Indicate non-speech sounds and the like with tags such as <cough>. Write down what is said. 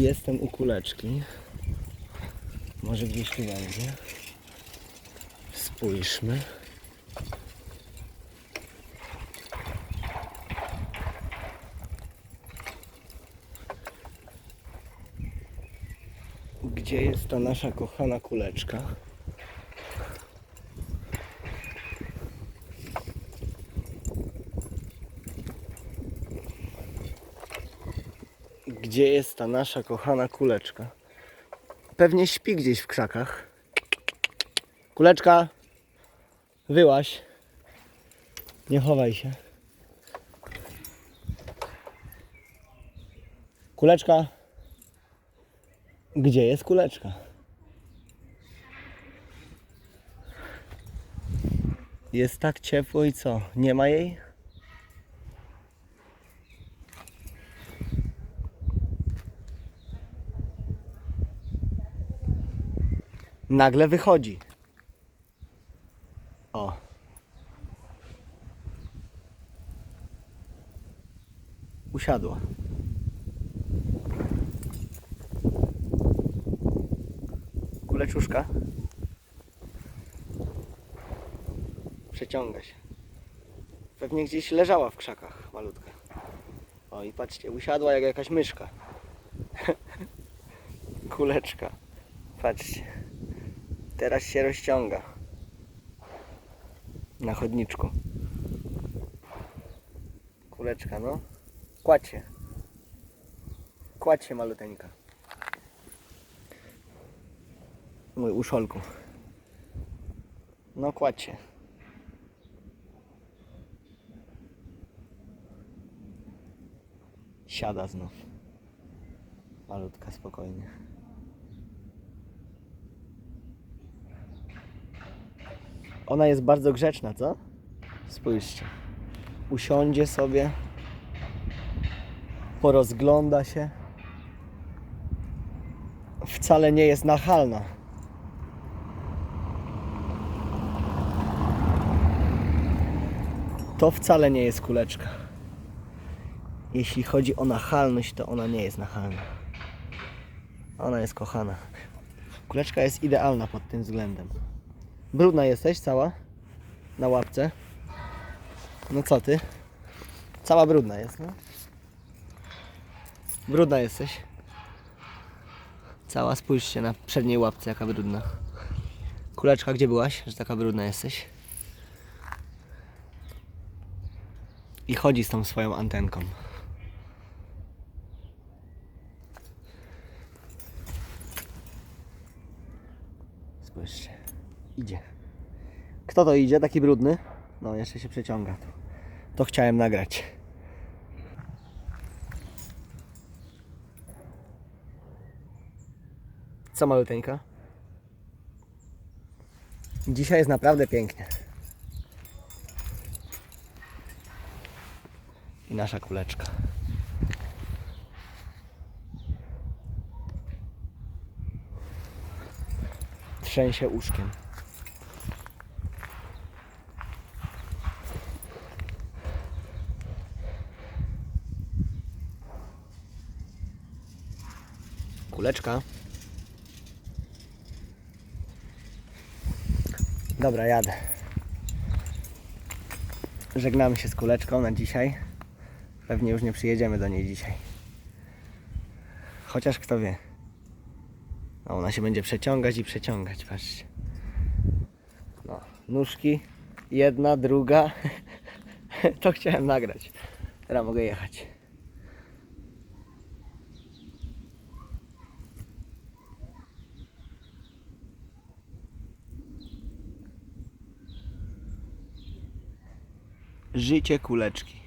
Jestem u kuleczki. Może gdzieś tu będzie. Spójrzmy. Gdzie jest ta nasza kochana kuleczka? Gdzie jest ta nasza kochana kuleczka? Pewnie śpi gdzieś w krzakach. Kuleczka, wyłaś. Nie chowaj się. Kuleczka. Gdzie jest kuleczka? Jest tak ciepło i co? Nie ma jej? Nagle wychodzi. O. Usiadła. Kuleczuszka. Przeciąga się. Pewnie gdzieś leżała w krzakach malutka. O i patrzcie, usiadła jak jakaś myszka. <laughs> Kuleczka. Patrzcie. Teraz się rozciąga. Na chodniczku. Kuleczka, no. Kładź się. Maluteńka. Mój uszolku. No kładź. Siada znów. Malutka spokojnie. Ona jest bardzo grzeczna, co? Spójrzcie. Usiądzie sobie. Porozgląda się. Wcale nie jest nachalna. To wcale nie jest kuleczka. Jeśli chodzi o nachalność, to ona nie jest nachalna. Ona jest kochana. Kuleczka jest idealna pod tym względem. Brudna jesteś cała? Na łapce? No co ty? Cała brudna jest, no? Brudna jesteś. Cała, spójrzcie na przedniej łapce, jaka brudna. Kuleczka, gdzie byłaś, że taka brudna jesteś? I chodzi z tą swoją antenką. Spójrzcie. Idzie. Kto to idzie? Taki brudny? No, jeszcze się przeciąga. To, to chciałem nagrać. Co maluteńka? Dzisiaj jest naprawdę pięknie. I nasza kuleczka. Trzęsie uszkiem. Kuleczka. Dobra, jadę. Żegnamy się z kuleczką na dzisiaj. Pewnie już nie przyjedziemy do niej dzisiaj. Chociaż kto wie. No, ona się będzie przeciągać i przeciągać, patrzcie. No, nóżki. Jedna, druga. <laughs> to chciałem nagrać. Teraz mogę jechać. Życie kuleczki.